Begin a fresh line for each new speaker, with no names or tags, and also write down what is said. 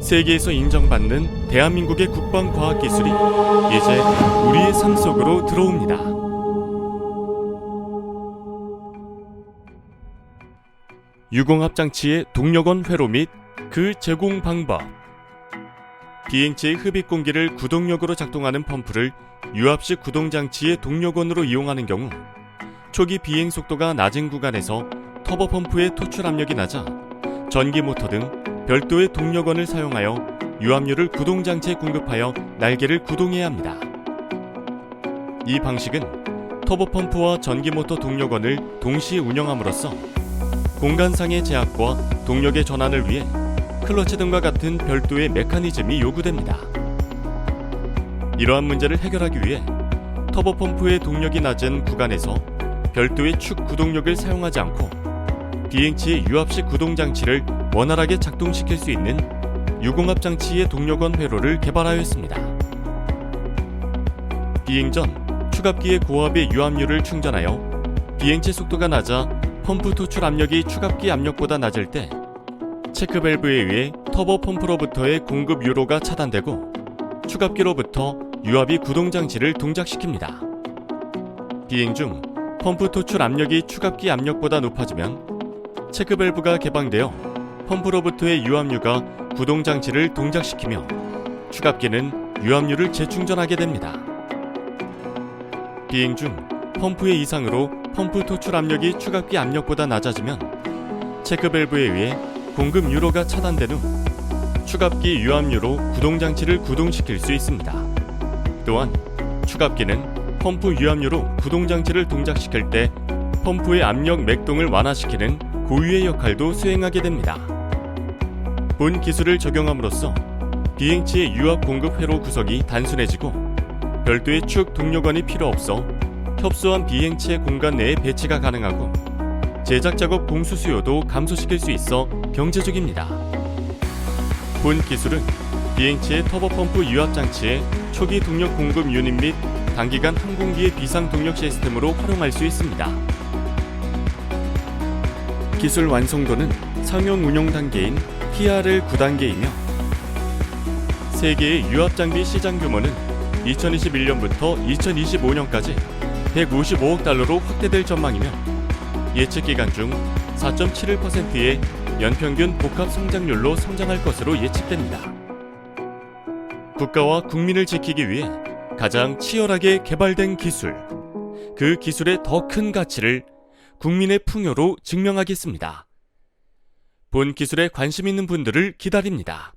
세계에서 인정받는 대한민국의 국방 과학 기술이 이제 우리의 삶 속으로 들어옵니다. 유공합 장치의 동력원 회로 및 그 제공 방법. 비행체의 흡입 공기를 구동력으로 작동하는 펌프를 유압식 구동 장치의 동력원으로 이용하는 경우 초기 비행 속도가 낮은 구간에서 터보 펌프의 토출 압력이 낮아 전기 모터 등 별도의 동력원을 사용하여 유압류를 구동 장치에 공급하여 날개를 구동해야 합니다. 이 방식은 터보 펌프와 전기 모터 동력원을 동시에 운영함으로써 공간상의 제약과 동력의 전환을 위해 클러치 등과 같은 별도의 메커니즘이 요구됩니다. 이러한 문제를 해결하기 위해 터보 펌프의 동력이 낮은 구간에서 별도의 축 구동력을 사용하지 않고 비행치의 유압식 구동 장치를 원활하게 작동시킬 수 있는 유공합 장치의 동력원 회로를 개발하였습니다. 비행 전 추갑기의 고압의 유압류를 충전하여 비행체 속도가 낮아 펌프 토출 압력이 추갑기 압력보다 낮을 때 체크 밸브에 의해 터보 펌프로부터의 공급 유로가 차단되고 추갑기로부터 유압이 구동 장치를 동작시킵니다. 비행 중 펌프 토출 압력이 추갑기 압력보다 높아지면 체크 밸브가 개방되어 펌프로부터의 유압류가 구동 장치를 동작시키며 추갑기는 유압류를 재충전하게 됩니다. 비행 중 펌프의 이상으로 펌프 토출 압력이 추갑기 압력보다 낮아지면 체크 밸브에 의해 공급 유로가 차단된 후 추갑기 유압유로 구동 장치를 구동시킬 수 있습니다. 또한 추갑기는 펌프 유압유로 구동 장치를 동작시킬 때 펌프의 압력 맥동을 완화시키는 고유의 역할도 수행하게 됩니다. 본 기술을 적용함으로써 비행치의 유압 공급 회로 구성이 단순해지고 별도의 축 동력원이 필요 없어 협소한 비행체 공간 내에 배치가 가능하고 제작 작업 공수 수요도 감소시킬 수 있어 경제적입니다. 본 기술은 비행체의 터보 펌프 유압 장치의 초기 동력 공급 유닛 및 단기간 항공기의 비상 동력 시스템으로 활용할 수 있습니다. 기술 완성도는 상용 운용 단계인 TRL 9단계이며 세계의 유압 장비 시장 규모는 2021년부터 2025년까지 155억 달러로 확대될 전망이며 예측 기간 중 4.71%의 연평균 복합 성장률로 성장할 것으로 예측됩니다. 국가와 국민을 지키기 위해 가장 치열하게 개발된 기술, 그 기술의 더 큰 가치를 국민의 풍요로 증명하겠습니다. 본 기술에 관심 있는 분들을 기다립니다.